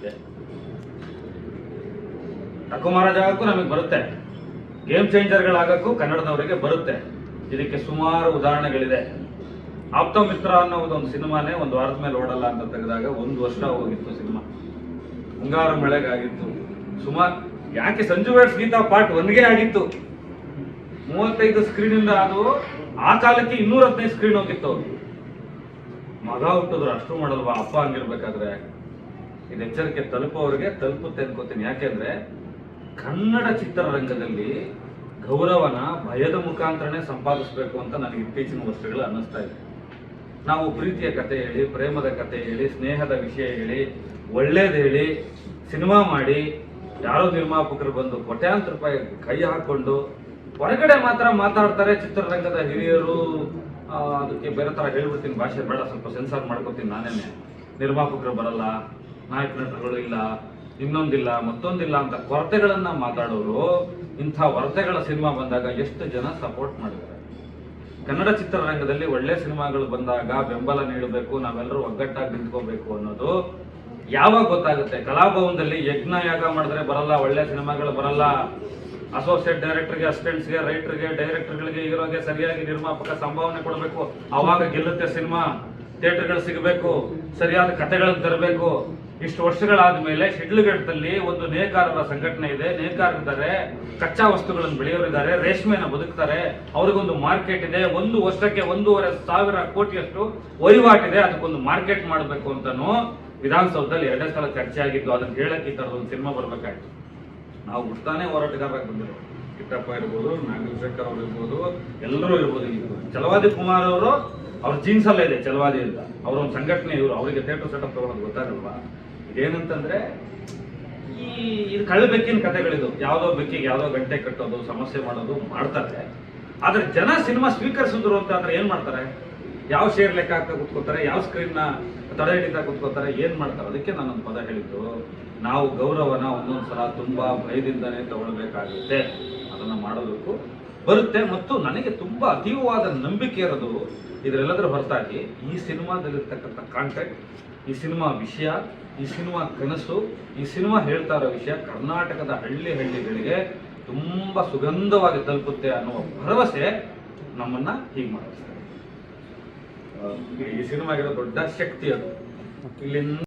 ಇದೆ. ರಘುಮಹಾರಾಜ ಆಗಕ್ಕೂ ನಮಗೆ ಬರುತ್ತೆ. ಗೇಮ್ ಚೇಂಜರ್ಗಳಾಗಕ್ಕೂ ಕನ್ನಡದವರಿಗೆ ಬರುತ್ತೆ. ಇದಕ್ಕೆ ಸುಮಾರು ಉದಾಹರಣೆಗಳಿದೆ. ಆಪ್ತ ಮಿತ್ರ ಅನ್ನೋದು ಒಂದು ಸಿನಿಮಾನೇ ಒಂದು ವಾರದ ಮೇಲೆ ಓಡಲ್ಲ ಅಂತ ತೆಗೆದಾಗ ಒಂದು ವರ್ಷ ಹೋಗಿತ್ತು ಸಿನಿಮಾ. ಮುಂಗಾರು ಮಳೆಗಾಗಿತ್ತು. ಸುಮಾರು ಯಾಕೆ ಸಂಜು ವೇಡ್ಸ್ ಗೀತಾ ಪಾರ್ಟ್ ಒನ್ಗೆ ಆಗಿತ್ತು? ಮೂವತ್ತೈದು ಸ್ಕ್ರೀನ್ ಇಂದ ಅದು ಆ ಕಾಲಕ್ಕೆ ಇನ್ನೂರ ಹದಿನೈದು ಸ್ಕ್ರೀನ್ ಹೋಗಿತ್ತು. ಮಗ ಹುಟ್ಟಿದ್ರು ಅಷ್ಟು ಮಾಡಲ್ವಾ? ಅಪ್ಪ ಹಂಗಿರ್ಬೇಕಾದ್ರೆ. ಇದು ಎಚ್ಚರಿಕೆ ತಲುಪೋರಿಗೆ ತಲುಪುತ್ತೆ ಅನ್ಕೋತೀನಿ. ಯಾಕೆಂದ್ರೆ ಕನ್ನಡ ಚಿತ್ರರಂಗದಲ್ಲಿ ಗೌರವನ ಭಯದ ಮುಖಾಂತರನೇ ಸಂಪಾದಿಸಬೇಕು ಅಂತ ನನಗೆ ಇತ್ತೀಚಿನ ವರ್ಷಗಳು ಅನ್ನಿಸ್ತಾ ಇದೆ. ನಾವು ಪ್ರೀತಿಯ ಕತೆ ಹೇಳಿ, ಪ್ರೇಮದ ಕತೆ ಹೇಳಿ, ಸ್ನೇಹದ ವಿಷಯ ಹೇಳಿ, ಒಳ್ಳೇದು ಹೇಳಿ, ಸಿನಿಮಾ ಮಾಡಿ, ಯಾರೋ ನಿರ್ಮಾಪಕರು ಬಂದು ಕೋಟ್ಯಾಂತರ ರೂಪಾಯಿ ಕೈ ಹಾಕೊಂಡು ಹೊರಗಡೆ ಮಾತ್ರ ಮಾತಾಡ್ತಾರೆ ಚಿತ್ರರಂಗದ ಹಿರಿಯರು. ಅದಕ್ಕೆ ಬೇರೆ ಥರ ಹೇಳ್ಬಿಡ್ತೀನಿ. ಭಾಷೆ ಬೇಡ, ಸ್ವಲ್ಪ ಸೆನ್ಸಾರ್ ಮಾಡ್ಕೋತೀನಿ ನಾನೇನೆ. ನಿರ್ಮಾಪಕರು ಬರಲ್ಲ. ನಾಯಕ ನಟರುಗಳು ಇಲ್ಲ, ಇನ್ನೊಂದಿಲ್ಲ, ಮತ್ತೊಂದಿಲ್ಲ ಅಂತ ಕೊರತೆಗಳನ್ನ ಮಾತಾಡೋರು, ಇಂಥ ವರತೆಗಳ ಸಿನಿಮಾ ಬಂದಾಗ ಎಷ್ಟು ಜನ ಸಪೋರ್ಟ್ ಮಾಡಿದ್ದಾರೆ? ಕನ್ನಡ ಚಿತ್ರರಂಗದಲ್ಲಿ ಒಳ್ಳೆ ಸಿನಿಮಾಗಳು ಬಂದಾಗ ಬೆಂಬಲ ನೀಡಬೇಕು, ನಾವೆಲ್ಲರೂ ಒಗ್ಗಟ್ಟಾಗಿ ನಿಂತ್ಕೋಬೇಕು ಅನ್ನೋದು ಯಾವಾಗ ಗೊತ್ತಾಗುತ್ತೆ? ಕಲಾಭವನದಲ್ಲಿ ಯಜ್ಞ ಯಾಗ ಮಾಡಿದ್ರೆ ಬರಲ್ಲ, ಒಳ್ಳೆ ಸಿನಿಮಾಗಳು ಬರಲ್ಲ. ಅಸೋಸಿಯೇಟ್ ಡೈರೆಕ್ಟರ್ಗೆ ಅಸಿಸ್ಟೆಂಟ್ಸ್ಗೆ ರೈಟರ್ಗೆ ಡೈರೆಕ್ಟರ್ಗಳಿಗೆ ಹೀರೋಗೆ ಸರಿಯಾಗಿ ನಿರ್ಮಾಪಕ ಸಂಭಾವನೆ ಕೊಡಬೇಕು. ಅವಾಗ ಗೆಲ್ಲುತ್ತೆ ಸಿನಿಮಾ. ಥಿಯೇಟರ್ಗಳು ಸಿಗಬೇಕು, ಸರಿಯಾದ ಕಥೆಗಳನ್ನು ತರಬೇಕು. ಇಷ್ಟು ವರ್ಷಗಳಾದ್ಮೇಲೆ ಶಿಡ್ಲಘಟ್ಟದಲ್ಲಿ ಒಂದು ನೇಕಾರರ ಸಂಘಟನೆ ಇದೆ. ನೇಕಾರರಿದ್ದಾರೆ, ಕಚ್ಚಾ ವಸ್ತುಗಳನ್ನು ಬೆಳೆಯೋರಿದ್ದಾರೆ ರೇಷ್ಮೆಯನ್ನು ಬದುಕ್ತಾರೆ. ಅವ್ರಿಗೊಂದು ಮಾರ್ಕೆಟ್ ಇದೆ. ಒಂದು ವರ್ಷಕ್ಕೆ ಒಂದೂವರೆ ಸಾವಿರ ಕೋಟಿಯಷ್ಟು ವಹಿವಾಟಿದೆ. ಅದಕ್ಕೊಂದು ಮಾರ್ಕೆಟ್ ಮಾಡಬೇಕು ಅಂತಾನು ವಿಧಾನಸೌಧದಲ್ಲಿ ಎರಡೇ ಸಲ ಚರ್ಚೆ ಆಗಿದ್ದು ಅದನ್ನು ಹೇಳಕ್ಕೆ ಈ ಒಂದು ಸಿನಿಮಾ ಬರ್ಬೇಕಾಯ್ತು. ನಾವು ಹುಡ್ತಾನೆ ಹೋರಾಟಗಾರರಾಗಿ ಬಂದಿರೋ ಕಿಟ್ಟಪ್ಪ ಇರ್ಬೋದು ನಾಗೇಶ್ವರ್ ಅವ್ರು ಇರ್ಬೋದು, ಎಲ್ಲರೂ ಇರ್ಬೋದು ಚಲವಾದಿ ಕುಮಾರ್ ಅವರು ಅವ್ರ ಜೀನ್ಸ್ ಅಲ್ಲೇ ಇದೆ ಚಲವಾದಿ ಅಂತ. ಅವ್ರ ಒಂದು ಸಂಘಟನೆ ಇವರು, ಅವರಿಗೆ ಥಿಯೇಟರ್ ಸೆಟಪ್ ತಗೊಳೋದು ಗೊತ್ತಾಗಲ್ವಾ? ಇದೇನಂತಂದ್ರೆ, ಈ ಇದು ಕಳ್ಳ ಬೆಕ್ಕಿನ ಕಥೆಗಳಿದು. ಯಾವುದೋ ಬೆಕ್ಕಿಗೆ ಯಾವುದೋ ಗಂಟೆ ಕಟ್ಟೋದು, ಸಮಸ್ಯೆ ಮಾಡೋದು ಮಾಡ್ತಾರೆ. ಆದರೆ ಜನ ಸಿನಿಮಾ ಸ್ವೀಕರಿಸಿದ್ರು ಅಂತ ಅಂದ್ರೆ ಏನು ಮಾಡ್ತಾರೆ? ಯಾವ ಶೇರ್ ಲೆಕ್ಕ ಹಾಕ್ತಾ ಕೂತ್ಕೋತಾರೆ, ಯಾವ ಸ್ಕ್ರೀನ್ನ ತಡೆ ಹಿಡಿತಾ ಕೂತ್ಕೋತಾರೆ, ಏನು ಮಾಡ್ತಾರೆ? ಅದಕ್ಕೆ ನಾನೊಂದು ಪದ ಹೇಳಿದ್ದು. ನಾವು ಗೌರವನ ಒಂದೊಂದು ಸಲ ತುಂಬಾ ಭಯದಿಂದನೇ ತಗೊಳ್ಬೇಕಾಗುತ್ತೆ. ಅದನ್ನ ಮಾಡೋದಕ್ಕೂ ಬರುತ್ತೆ ಮತ್ತು ನನಗೆ ತುಂಬ ಅತೀವವಾದ ನಂಬಿಕೆ ಇರೋದು ಇದರೆಲ್ಲದರ ಹೊರತಾಗಿ ಈ ಸಿನಿಮಾದಲ್ಲಿರ್ತಕ್ಕಂಥ ಕಾಂಟ್ಯಾಕ್ಟ್ ಈ ಸಿನಿಮಾ ವಿಷಯ, ಈ ಸಿನಿಮಾ ಕನಸು, ಈ ಸಿನಿಮಾ ಹೇಳ್ತಾ ಇರೋ ವಿಷಯ ಕರ್ನಾಟಕದ ಹಳ್ಳಿ ಹಳ್ಳಿಗಳಿಗೆ ತುಂಬ ಸುಗಂಧವಾಗಿ ತಲುಪುತ್ತೆ ಅನ್ನುವ ಭರವಸೆ ನಮ್ಮನ್ನ ಹೀಗೆ ಮಾಡಿಸ್ತಾರೆ. ಈ ಸಿನಿಮಾಗಿರೋ ದೊಡ್ಡ ಶಕ್ತಿ ಅದು. ಇಲ್ಲಿಂದ